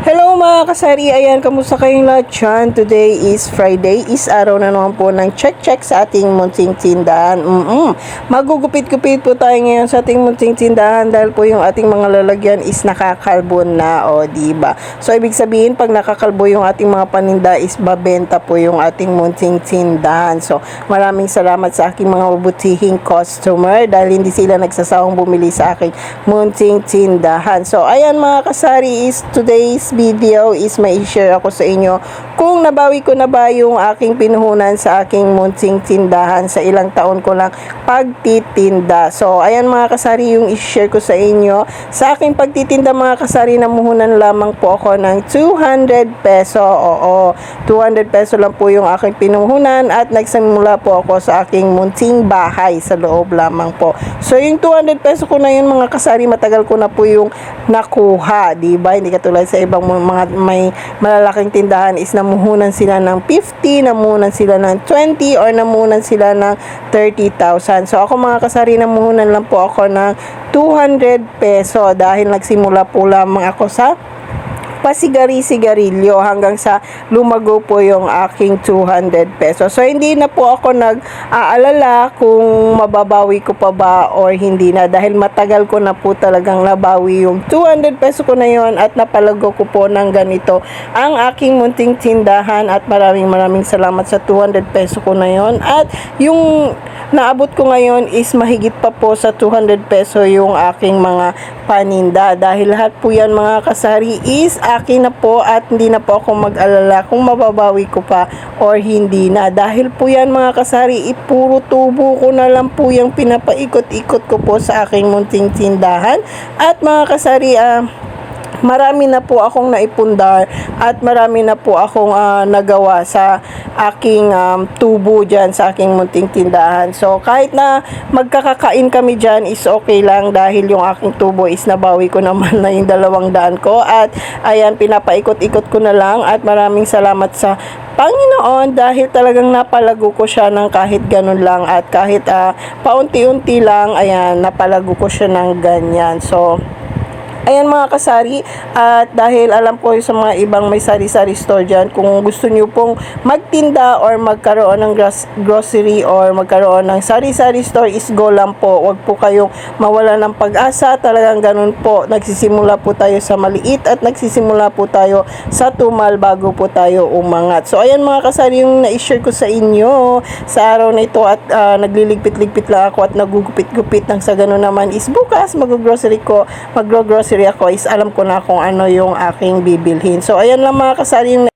Hello mga kasari, ayan, kamusta kayong lahat dyan? Today is Friday, is araw na naman po ng check-check sa ating munting tindahan. Mm-mm. Magugupit-gupit po tayo ngayon sa ating munting tindahan dahil po yung ating mga lalagyan is nakakalbo na, o diba? So, ibig sabihin, pag nakakalbo yung ating mga paninda is babenta po yung ating munting tindahan. So, maraming salamat sa aking mga butihing customer dahil hindi sila nagsasawang bumili sa aking munting tindahan. So, ayan mga kasari is today's video is may share ako sa inyo kung nabawi ko na ba yung aking pinuhunan sa aking munting tindahan sa ilang taon ko lang pagtitinda. So, ayan mga kasari yung i-share ko sa inyo. Sa aking pagtitinda mga kasari, namuhunan lamang po ako ng 200 peso. Oo, 200 peso lang po yung aking pinuhunan at nagsimula po ako sa aking munting bahay sa loob lamang po. So, yung 200 peso ko na yun mga kasari, matagal ko na po yung nakuha, di ba? Hindi katulad sa ibang mga may malalaking tindahan is namuhunan sila ng 50, namuhunan sila ng 20 or namuhunan sila ng 30,000. So, ako mga kasari, namuhunan lang po ako ng 200 peso dahil nagsimula po lamang ako sa pasigari-sigarilyo hanggang sa lumago po yung aking 200 pesos. So, hindi na po ako nag-aalala kung mababawi ko pa ba or hindi na. Dahil matagal ko na po talagang nabawi yung 200 peso ko na yon at napalago ko po ng ganito ang aking munting tindahan. At maraming maraming salamat sa 200 peso ko na yon at yung naabot ko ngayon is mahigit pa po sa 200 peso yung aking mga paninda. Dahil lahat po yan mga kasari is akin na po at hindi na po ako mag-alala kung mababawi ko pa or hindi na. Dahil po yan mga kasari ipuro tubo ko na lang po yung pinapaikot-ikot ko po sa aking munting tindahan. At mga kasari ah marami na po akong naipundar at marami na po akong ah, nagawa sa aking um, tubo dyan sa aking munting tindahan. So, kahit na magkakakain kami dyan is okay lang dahil yung aking tubo is nabawi ko naman na yung dalawang daan ko at ayan, pinapaikot-ikot ko na lang at maraming salamat sa Panginoon dahil talagang napalago ko siya ng kahit ganun lang at kahit ah, paunti-unti lang, ayan, napalago ko siya ng ganyan. So, Ayan mga kasari, at dahil alam ko sa mga ibang may sari-sari store dyan, kung gusto nyo pong magtinda or magkaroon ng grocery or magkaroon ng sari-sari store is go lang po. Huwag po kayong mawala ng pag-asa. Talagang ganun po. Nagsisimula po tayo sa maliit at nagsisimula po tayo sa tumal bago po tayo umangat. So ayan mga kasari yung na-share ko sa inyo sa araw na ito at ah, nagliligpit-ligpit lang ako at nagugupit-gupit ng sa ganun naman is bukas mag-grocery ko, mag-grocery ako is alam ko na kung ano yung aking bibilhin. So ayan lang mga kasari yung